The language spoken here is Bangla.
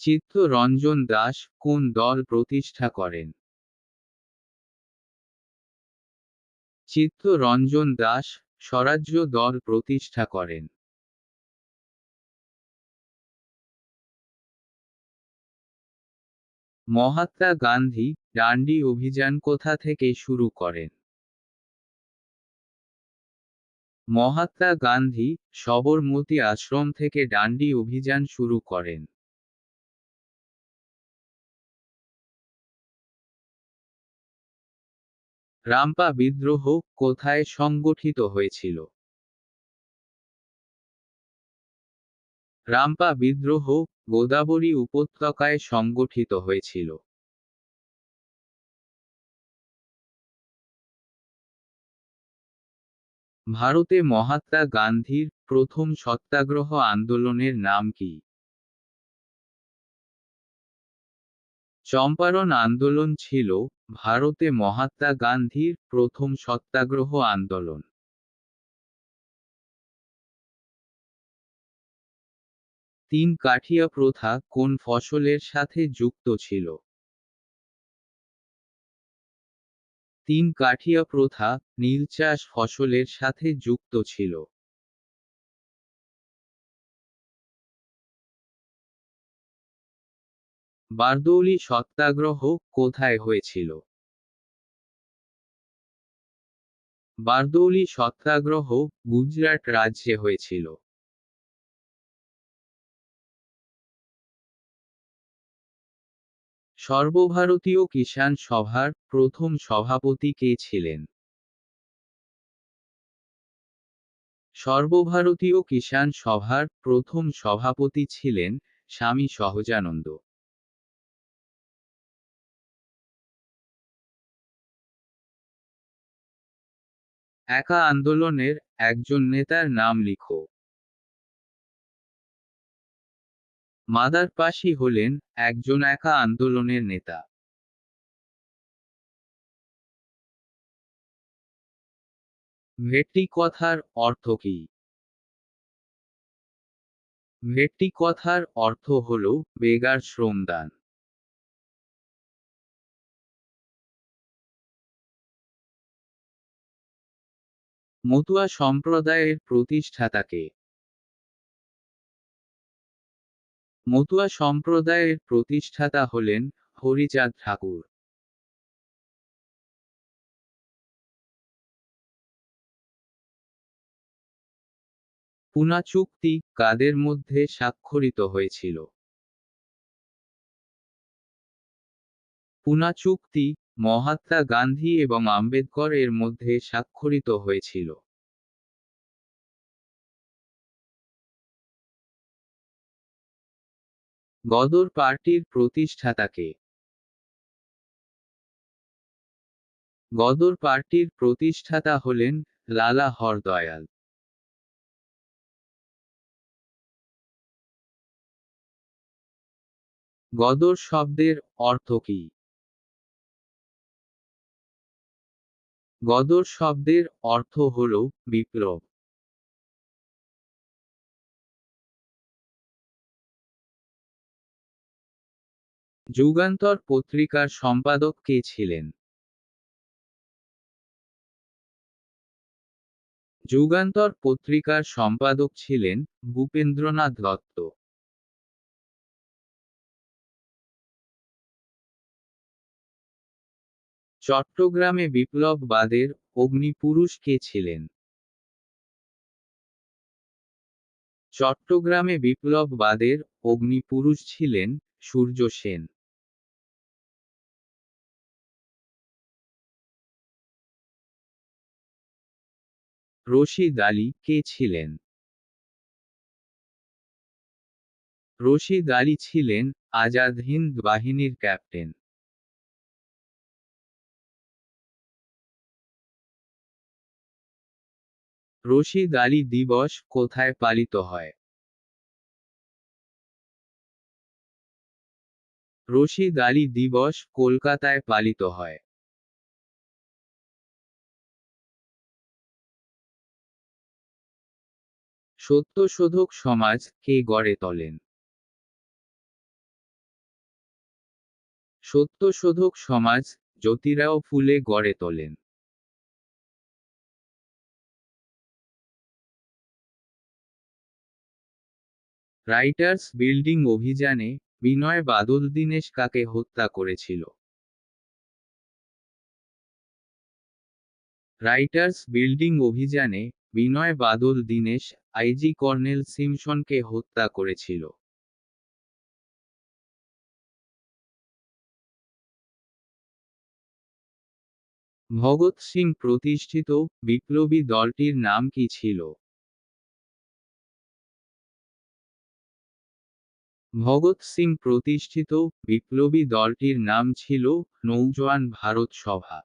চিত্তরঞ্জন দাস কোন দল প্রতিষ্ঠা করেন? চিত্তরঞ্জন দাস স্বরাজ্য দল প্রতিষ্ঠা করেন। মহাত্মা গান্ধী ডান্ডি অভিযান কোথা থেকে শুরু করেন? মহাত্মা গান্ধী সবরমতী আশ্রম থেকে ডান্ডি অভিযান শুরু করেন। রাম্পা বিদ্রোহ কোথায় সংগঠিত হয়েছিল? রাম্পা বিদ্রোহ গোদাবরী উপত্যকায় সংগঠিত হয়েছিল। ভারতে মহাত্মা গান্ধীর প্রথম সত্যাগ্রহ আন্দোলনের নাম কি? চম্পারণ আন্দোলন ছিল ভারতে মহাত্মা গান্ধীর প্রথম সত্যাগ্রহ আন্দোলন। তিন কাঠিয়া প্রথা কোন ফসলের সাথে যুক্ত ছিল? তিন কাঠিয়া প্রথা নীল চাষ ফসলের সাথে যুক্ত ছিল। বারদৌলি সত্যাগ্রহ কোথায় হয়েছিল? বারদৌলি সত্যাগ্রহ গুজরাট রাজ্যে হয়েছিল। সর্বভারতীয় কিষাণ সভার প্রথম সভাপতি কে ছিলেন? সর্বভারতীয় কিষাণ সভার প্রথম সভাপতি ছিলেন স্বামী সহজানন্দ। একা আন্দোলনের একজন নেতার নাম লিখো। মাদার পাশি হলেন একজন একা আন্দোলনের নেতা। ভেট্টি কথার অর্থ কি? ভেট্টি কথার অর্থ হল বেগার শ্রমদান। মতুয়া সম্প্রদায়ের প্রতিষ্ঠাতাকে। মতুয়া সম্প্রদায়ের প্রতিষ্ঠাতা হলেন হরিচাঁদ ঠাকুর। পুনা চুক্তি কাদের মধ্যে স্বাক্ষরিত হয়েছিল? পুনা চুক্তি মহাত্মা গান্ধী এবং আম্বেদকর এর মধ্যে স্বাক্ষরিত হয়েছিল। গদর পার্টির প্রতিষ্ঠাতাকে গদর পার্টির প্রতিষ্ঠাতা হলেন লালা হরদয়াল। গদর শব্দের অর্থ কি? গদর শব্দের অর্থ হল বিপ্লব। যুগান্তর পত্রিকার সম্পাদক কে ছিলেন? যুগান্তর পত্রিকার সম্পাদক ছিলেন ভূপেন্দ্রনাথ দত্ত। চট্টগ্রামে বিপ্লববাদের অগ্নিপুরুষ কে ছিলেন? চট্টগ্রামে বিপ্লববাদের অগ্নিপুরুষ ছিলেন সূর্য সেন। রশিদ আলী কে ছিলেন? রশিদ আলী ছিলেন আজাদ হিন্দ বাহিনীর ক্যাপ্টেন। রশিদ আলী দিবস কোথায় পালিত হয়? রশিদ আলী দিবস কলকাতায় পালিত হয়। সত্যশোধক সমাজ কে গড়ে তোলেন? সত্যশোধক সমাজ জ্যোতিরাও ফুলে গড়ে তোলেন। রাইটার্স বিল্ডিং অভিযানে বিনয় বাদল দীনেশ কাকে হত্যা করেছিল? রাইটার্স বিল্ডিং অভিযানে বিনয় বাদল দীনেশ, আইজি কর্নেল সিমসনকে হত্যা করেছিল। ভগৎ সিং প্রতিষ্ঠিত বিপ্লবী দলটির নাম কি ছিল? ভগৎ সিং প্রতিষ্ঠিত বিপ্লবী দলটির নাম ছিল নৌজওয়ান ভারত সভা।